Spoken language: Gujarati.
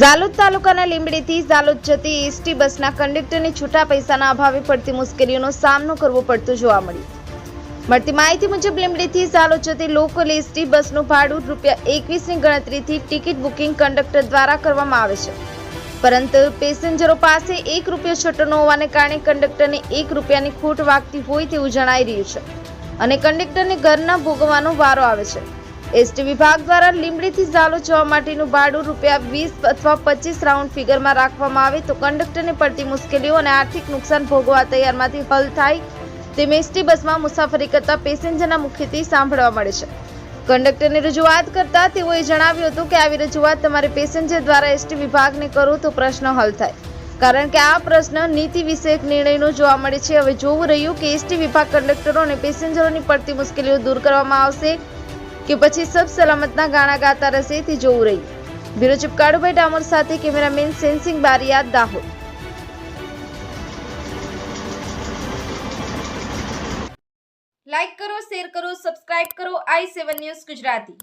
ઝાલોદ તાલુકાના લીંબડીથી ઝાલોદ જતી એસટી બસના કંડક્ટરને છૂટા પૈસાના અભાવે પડતી મુશ્કેલીઓનો સામનો કરવો પડતો જોવા મળ્યો. મળતી માહિતી મુજબ લીંબડીથી ઝાલોદ જતી લોકલ એસટી બસનું ભાડું રૂપિયા એકવીસની ગણતરીથી ટિકિટ બુકિંગ કંડક્ટર દ્વારા કરવામાં આવે છે. પરંતુ પેસેન્જરો પાસે એક રૂપિયો છૂટો ન હોવાને કારણે કંડક્ટરને એક રૂપિયાની ખોટ વાગતી હોય તેવું જણાઈ રહ્યું છે. અને કંડક્ટરને ઘરના ભોગવવાનો વારો આવે છે. એસટી વિભાગ દ્વારા લીંબડીથી ઝાલો જવા માટેનું ભાડું રૂપિયા વીસ અથવા પચીસ રાઉન્ડ ફિગરમાં રાખવામાં આવે તો કંડક્ટરને પડતી મુશ્કેલીઓ અને આર્થિક નુકસાન ભોગવા તૈયારમાંથી હલ થાય તેમ એસટી બસમાં મુસાફરી કરતા પેસેન્જરના મુખ્યથી સાંભળવા મળે છે. કંડક્ટરની રજૂઆત કરતા તેઓએ જણાવ્યું હતું કે આવી રજૂઆત તમારે પેસેન્જર દ્વારા એસટી વિભાગને કરો તો પ્રશ્ન હલ થાય. કારણ કે આ પ્રશ્ન નીતિ વિષયક નિર્ણયનો જોવા મળે છે. હવે જોવું રહ્યું કે એસટી વિભાગ કંડક્ટરો અને પેસેન્જરોની પડતી મુશ્કેલીઓ દૂર કરવામાં આવશે કે પછી સબ સલામતના ગાણા ગાતા રહેશે તે જોવું રહ્યું. બ્યુરો ચિપકાડુભાઈ ડામોર સાથે કેમેરામેન સેન્સિંગ બારિયા, દાહોદ. લાઈક કરો, શેર કરો, સબસ્ક્રાઇબ કરો, આઈ સેવન ન્યૂઝ ગુજરાતી.